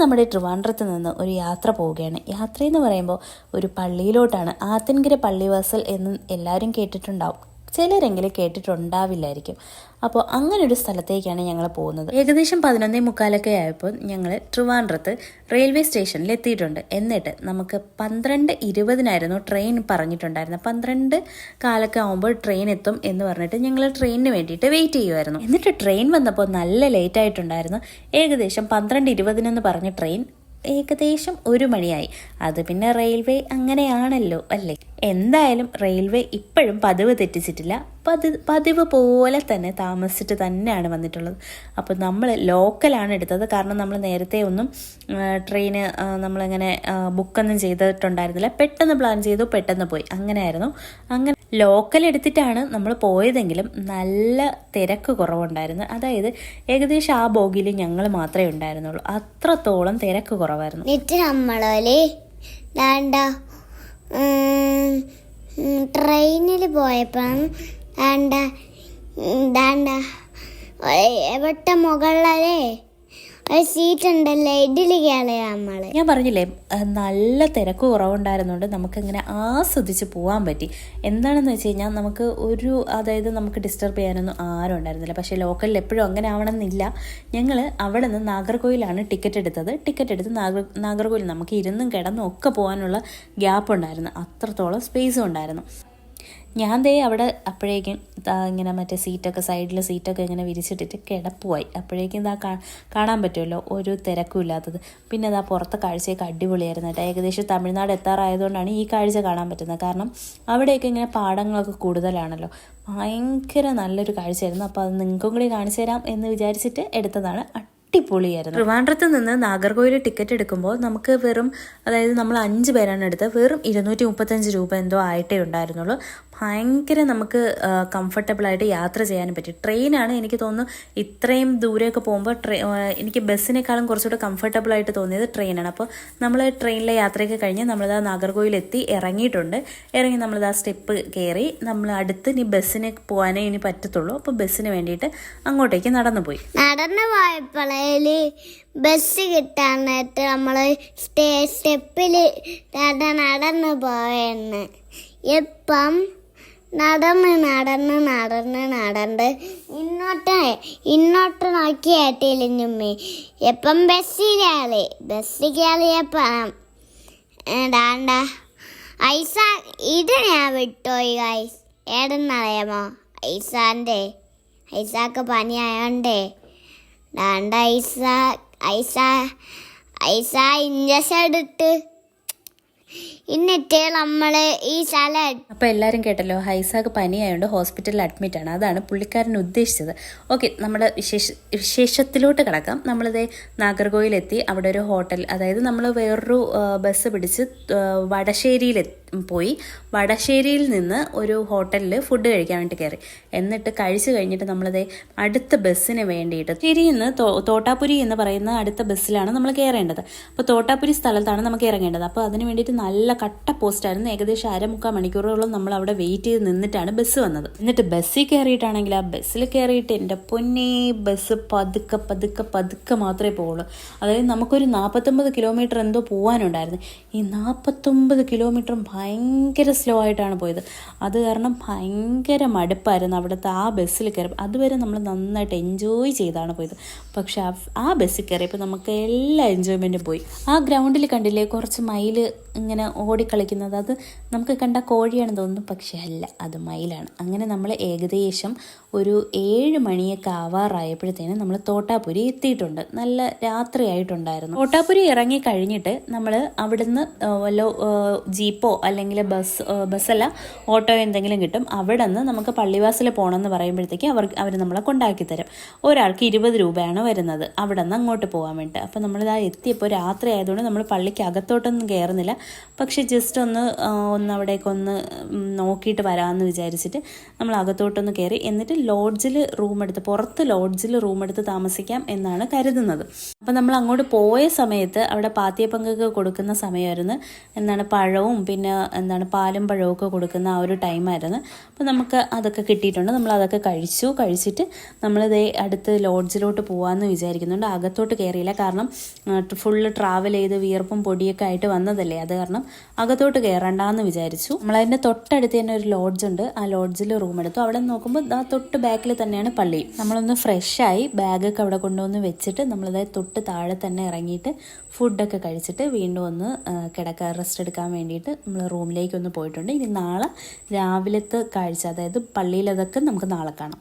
നമ്മുടെ ട്രിവാൻഡ്രത്ത് നിന്ന് ഒരു യാത്ര പോവുകയാണ്. യാത്രയെന്ന് പറയുമ്പോൾ ഒരു പള്ളിയിലോട്ടാണ്. ആത്തൻകര പള്ളിവാസൽ എന്ന് എല്ലാവരും കേട്ടിട്ടുണ്ടാവും. ചിലരെങ്കിലും കേട്ടിട്ടുണ്ടാവില്ലായിരിക്കും. അപ്പോൾ അങ്ങനെ ഒരു സ്ഥലത്തേക്കാണ് ഞങ്ങൾ പോകുന്നത്. ഏകദേശം പതിനൊന്നേ മുക്കാലൊക്കെ ആയപ്പോൾ ഞങ്ങൾ ട്രിവാൻഡ്രത്ത് റെയിൽവേ സ്റ്റേഷനിൽ എത്തിയിട്ടുണ്ട്. എന്നിട്ട് നമുക്ക് പന്ത്രണ്ട് ഇരുപതിനായിരുന്നു ട്രെയിൻ പറഞ്ഞിട്ടുണ്ടായിരുന്നത്. പന്ത്രണ്ട് കാലൊക്കെ ആകുമ്പോൾ ട്രെയിൻ എത്തും എന്ന് പറഞ്ഞിട്ട് ഞങ്ങൾ ട്രെയിനിന് വേണ്ടിയിട്ട് വെയിറ്റ് ചെയ്യുമായിരുന്നു എന്നിട്ട് ട്രെയിൻ വന്നപ്പോൾ നല്ല ലേറ്റ് ആയിട്ടുണ്ടായിരുന്നു. ഏകദേശം പന്ത്രണ്ട് ഇരുപതിനെന്ന് പറഞ്ഞ ട്രെയിൻ ഏകദേശം ഒരു മണിയായി. അത് പിന്നെ റെയിൽവേ അങ്ങനെയാണല്ലോ അല്ലേ? എന്തായാലും റെയിൽവേ ഇപ്പോഴും പതിവ് തെറ്റിച്ചിട്ടില്ല. പതി പതിവ് പോലെ തന്നെ താമസിച്ചിട്ട് തന്നെയാണ് വന്നിട്ടുള്ളത്. അപ്പോൾ നമ്മൾ ലോക്കലാണ് എടുത്തത്. കാരണം നമ്മൾ നേരത്തെ ഒന്നും ട്രെയിന് നമ്മളിങ്ങനെ ബുക്കൊന്നും ചെയ്തിട്ടുണ്ടായിരുന്നില്ല. പെട്ടെന്ന് പ്ലാൻ ചെയ്തു പെട്ടെന്ന് പോയി. അങ്ങനെയായിരുന്നു. അങ്ങനെ ലോക്കൽ എടുത്തിട്ടാണ് നമ്മൾ പോയതെങ്കിലും നല്ല തിരക്ക് കുറവുണ്ടായിരുന്നു. അതായത് ഏകദേശം ആ ബോഗിയിൽ ഞങ്ങൾ മാത്രമേ ഉണ്ടായിരുന്നുള്ളൂ. അത്രത്തോളം തിരക്ക് കുറവായിരുന്നു. ദാണ്ട. ട്രെയിനിൽ പോയപ്പം ദാണ്ട ദാണ്ട എവിടെ മുകളിലേ ഒരു ഇഡ്ഡലി നമ്മൾ. ഞാൻ പറഞ്ഞില്ലേ നല്ല തിരക്ക് കുറവുണ്ടായിരുന്നുകൊണ്ട് നമുക്കിങ്ങനെ ആസ്വദിച്ച് പോകാൻ പറ്റി. എന്താണെന്ന് വെച്ച് കഴിഞ്ഞാൽ നമുക്ക് ഒരു അതായത് നമുക്ക് ഡിസ്റ്റർബ് ചെയ്യാനൊന്നും ആരും ഉണ്ടായിരുന്നില്ല. പക്ഷേ ലോക്കലിൽ എപ്പോഴും അങ്ങനെ ആവണമെന്നില്ല. ഞങ്ങൾ അവിടെ നിന്ന് നാഗർകോയിലാണ് ടിക്കറ്റ് എടുത്തത്. ടിക്കറ്റ് എടുത്ത് നാഗർ നാഗർകോയിൽ നമുക്ക് ഇരുന്നും കിടന്നും ഒക്കെ പോകാനുള്ള ഗ്യാപ്പ് ഉണ്ടായിരുന്നു. അത്രത്തോളം സ്പേസും ഉണ്ടായിരുന്നു. ഞാൻ ദേ അവിടെ അപ്പോഴേക്കും ഇങ്ങനെ മറ്റേ സീറ്റൊക്കെ സൈഡിൽ സീറ്റൊക്കെ ഇങ്ങനെ വിരിച്ചിട്ടിട്ട് കിടപ്പുമായി അപ്പോഴേക്കും ഇതാ കാണാൻ പറ്റുമല്ലോ ഒരു തിരക്കും ഇല്ലാത്തത്. പിന്നെ അതാ പുറത്തെ കാഴ്ചയൊക്കെ അടിപൊളിയായിരുന്നു കേട്ടോ. ഏകദേശം തമിഴ്നാട് എത്താറായതുകൊണ്ടാണ് ഈ കാഴ്ച കാണാൻ പറ്റുന്നത്. കാരണം അവിടെയൊക്കെ ഇങ്ങനെ പാടങ്ങളൊക്കെ കൂടുതലാണല്ലോ. ഭയങ്കര നല്ലൊരു കാഴ്ചയായിരുന്നു. അപ്പോൾ അത് നിങ്ങൾക്കും കൂടി കാണിച്ചു തരാം എന്ന് വിചാരിച്ചിട്ട് എടുത്തതാണ് അടിപൊളിയായിരുന്നു. ട്രിവാൻഡ്രത്ത് നിന്ന് നാഗർകോയിൽ ടിക്കറ്റ് എടുക്കുമ്പോൾ നമുക്ക് വെറും അതായത് നമ്മൾ അഞ്ച് പേരാണ് എടുത്തത് വെറും ഇരുന്നൂറ്റി മുപ്പത്തഞ്ച് രൂപ എന്തോ ആയിട്ടേ ഉണ്ടായിരുന്നുള്ളൂ. ഭയങ്കര നമുക്ക് കംഫർട്ടബിളായിട്ട് യാത്ര ചെയ്യാനും പറ്റും. ട്രെയിനാണ് എനിക്ക് തോന്നുന്നു ഇത്രയും ദൂരെയൊക്കെ പോകുമ്പോൾ ട്രെയിൻ എനിക്ക് ബസ്സിനേക്കാളും കുറച്ചുകൂടെ കംഫർട്ടബിളായിട്ട് തോന്നിയത് ട്രെയിനാണ്. അപ്പോൾ നമ്മൾ ട്രെയിനിലെ യാത്രയൊക്കെ കഴിഞ്ഞ് നമ്മളിതാ നാഗർകോയിൽ എത്തി ഇറങ്ങിയിട്ടുണ്ട്. ഇറങ്ങി നമ്മളിതാ സ്റ്റെപ്പ് കയറി നമ്മൾ അടുത്ത് ഇനി ബസ്സിന് പോകാനേ ഇനി പറ്റത്തുള്ളൂ. അപ്പോൾ ബസ്സിന് വേണ്ടിയിട്ട് അങ്ങോട്ടേക്ക് നടന്നു പോയി നടന്നു പോയപ്പോഴേ ബസ് കിട്ടാൻ നമ്മൾ സ്റ്റേ സ്റ്റെപ്പിൽ നടന്നു പോയെന്ന്. ഇപ്പം നടന്ന് നടന്ന് നടന്ന് നടന്ന് ഇന്നോട്ട് ഇന്നോട്ട് നോക്കി ഏട്ടിലിഞ്ഞുമ്മി. എപ്പം ബസ്സിൽ കയറി ബസ്സിൽ കയറിയപ്പം ഏതാണ്ട ഐസ ഇത് ഞാൻ വിട്ടോയി ഗൈസ് ഏടെന്നറിയാമോ ഐസാന്റെ ഐസാക്ക് പനിയായോണ്ടേ. ഡാണ്ട ഐസ ഐസ ഐസ ഇഞ്ചക്ഷൻ എടുത്ത് എന്നിട്ട് നമ്മൾ ഈ സ്ഥലം അപ്പോൾ എല്ലാവരും കേട്ടല്ലോ ഹൈസാക്ക് പനിയായതുകൊണ്ട് ഹോസ്പിറ്റലിൽ അഡ്മിറ്റ് ആണ്. അതാണ് പുള്ളിക്കാരൻ ഉദ്ദേശിച്ചത്. ഓക്കെ നമ്മുടെ വിശേഷ വിശേഷത്തിലോട്ട് കിടക്കാം. നമ്മളിതേ നാഗർകോയിലെത്തി അവിടെ ഒരു ഹോട്ടൽ അതായത് നമ്മൾ വേറൊരു ബസ് പിടിച്ച് എത്തി- പോയി വടശ്ശേരിയിൽ നിന്ന് ഒരു ഹോട്ടലിൽ ഫുഡ് കഴിക്കാൻ വേണ്ടി കയറി. എന്നിട്ട് കഴിച്ചു കഴിഞ്ഞിട്ട് നമ്മളത് അടുത്ത ബസ്സിന് വേണ്ടിയിട്ട് ശരി ഇന്ന് തോട്ടാപുരി എന്ന് പറയുന്ന അടുത്ത ബസ്സിലാണ് നമ്മൾ കയറേണ്ടത് അപ്പോൾ തോട്ടാപുരി സ്ഥലത്താണ് നമുക്ക് ഇറങ്ങേണ്ടത്. അപ്പോൾ അതിന് വേണ്ടിയിട്ട് നല്ല കട്ട പോസ്റ്റായിരുന്നു ഏകദേശം അരമുക്കാൽ മണിക്കൂറോളം നമ്മൾ അവിടെ വെയിറ്റ് ചെയ്ത് നിന്നിട്ടാണ് ബസ് വന്നത്. എന്നിട്ട് ബസ്സിൽ കയറിയിട്ടാണെങ്കിൽ ആ ബസ്സിൽ കയറിയിട്ട് എന്റെ പൊന്നേ ബസ് പതുക്കെ പതുക്കെ പതുക്കെ മാത്രമേ പോവുള്ളൂ. അതായത് നമുക്കൊരു നാൽപ്പത്തൊമ്പത് കിലോമീറ്റർ എന്തോ പോകാനുണ്ടായിരുന്നു ഈ നാൽപ്പത്തൊമ്പത് കിലോമീറ്ററും ഭയങ്കര സ്ലോ ആയിട്ടാണ് പോയത്. അത് കാരണം ഭയങ്കര മടുപ്പായിരുന്നു അവിടുത്തെ ആ ബസ്സിൽ കയറിയപ്പോൾ അതുവരെ നമ്മൾ നന്നായിട്ട് എൻജോയ് ചെയ്താണ് പോയത്. പക്ഷെ ആ ബസ്സിൽ കയറിയപ്പോൾ നമുക്ക് എല്ലാ എൻജോയ്മെന്റും പോയി. ആ ഗ്രൗണ്ടിൽ കണ്ടില്ലേ കുറച്ച് മയിൽ ഇങ്ങനെ ഓടിക്കളിക്കുന്നത്? അത് നമുക്ക് കണ്ട കോഴിയാണെന്ന് തോന്നുന്നു. പക്ഷേ അല്ല അത് മയിലാണ്. അങ്ങനെ നമ്മൾ ഏകദേശം ഒരു ഏഴ് മണിയൊക്കെ ആവാറായപ്പോഴത്തേനും നമ്മൾ തോട്ടാപുരി എത്തിയിട്ടുണ്ട്. നല്ല രാത്രിയായിട്ടുണ്ടായിരുന്നു. തോട്ടാപുരി ഇറങ്ങി കഴിഞ്ഞിട്ട് നമ്മൾ അവിടുന്ന് വല്ല ജീപ്പോ അല്ലെങ്കിൽ ബസ് ബസ്സല്ല ഓട്ടോ എന്തെങ്കിലും കിട്ടും അവിടെ നിന്ന് നമുക്ക് പള്ളിവാസൽ പോകണമെന്ന് പറയുമ്പോഴത്തേക്ക് അവർ അവർ നമ്മളെ കൊണ്ടാക്കി തരും. ഒരാൾക്ക് ഇരുപത് രൂപയാണ് വരുന്നത് അവിടെ നിന്ന് അങ്ങോട്ട് പോകാൻ വേണ്ടിയിട്ട് അപ്പോൾ നമ്മളിതാ എത്തിയപ്പോൾ രാത്രി ആയതുകൊണ്ട് നമ്മൾ പള്ളിക്ക് അകത്തോട്ടൊന്നും കയറുന്നില്ല പക്ഷേ ജസ്റ്റ് ഒന്ന് ഒന്ന് അവിടേക്ക് ഒന്ന് നോക്കിയിട്ട് വരാമെന്ന് വിചാരിച്ചിട്ട് നമ്മൾ അകത്തോട്ടൊന്ന് കയറി എന്നിട്ട് ലോഡ്ജിൽ റൂം എടുത്ത് പുറത്ത് ലോഡ്ജിൽ റൂം എടുത്ത് താമസിക്കാം എന്നാണ് കരുതുന്നത്. അപ്പോൾ നമ്മൾ അങ്ങോട്ട് പോയ സമയത്ത് അവിടെ പാത്തിയപ്പങ്കക്ക് കൊടുക്കുന്ന സമയമായിരുന്നു എന്താണ് പഴവും പിന്നെ എന്താണ് പാലും പഴവും ഒക്കെ കൊടുക്കുന്ന ആ ഒരു ടൈമായിരുന്നു അപ്പോൾ നമുക്ക് അതൊക്കെ കിട്ടിയിട്ടുണ്ട്. നമ്മൾ അതൊക്കെ കഴിച്ചു. കഴിച്ചിട്ട് നമ്മളിതേ അടുത്ത് ലോഡ്ജിലോട്ട് പോകാമെന്ന് വിചാരിക്കുന്നുണ്ട്. അകത്തോട്ട് കയറിയില്ല കാരണം ഫുള്ള് ട്രാവൽ ചെയ്ത് വിയർപ്പും പൊടിയൊക്കെ ആയിട്ട് വന്നതല്ലേ? അത് കാരണം അകത്തോട്ട് കയറണ്ടെന്ന് വിചാരിച്ചു. നമ്മളതിന്റെ തൊട്ടടുത്ത് തന്നെ ഒരു ലോഡ്ജ് ഉണ്ട്. ആ ലോഡ്ജിൽ റൂം എടുത്തു. അവിടെ നോക്കുമ്പോൾ ആ തൊട്ട് ബാക്കിൽ തന്നെയാണ് പള്ളി. നമ്മളൊന്ന് ഫ്രഷായി ബാഗൊക്കെ അവിടെ കൊണ്ടുവന്ന് വെച്ചിട്ട് നമ്മളതായത് തൊട്ട് താഴെ തന്നെ ഇറങ്ങിയിട്ട് ഫുഡൊക്കെ കഴിച്ചിട്ട് വീണ്ടും ഒന്ന് കിടക്കാൻ റെസ്റ്റ് എടുക്കാൻ വേണ്ടിയിട്ട് നമ്മൾ റൂമിലേക്ക് ഒന്ന് പോയിട്ടുണ്ട്. ഇനി നാളെ രാവിലത്തെ കാഴ്ച അതായത് പള്ളിയിലതൊക്കെ നമുക്ക് നാളെ കാണാം.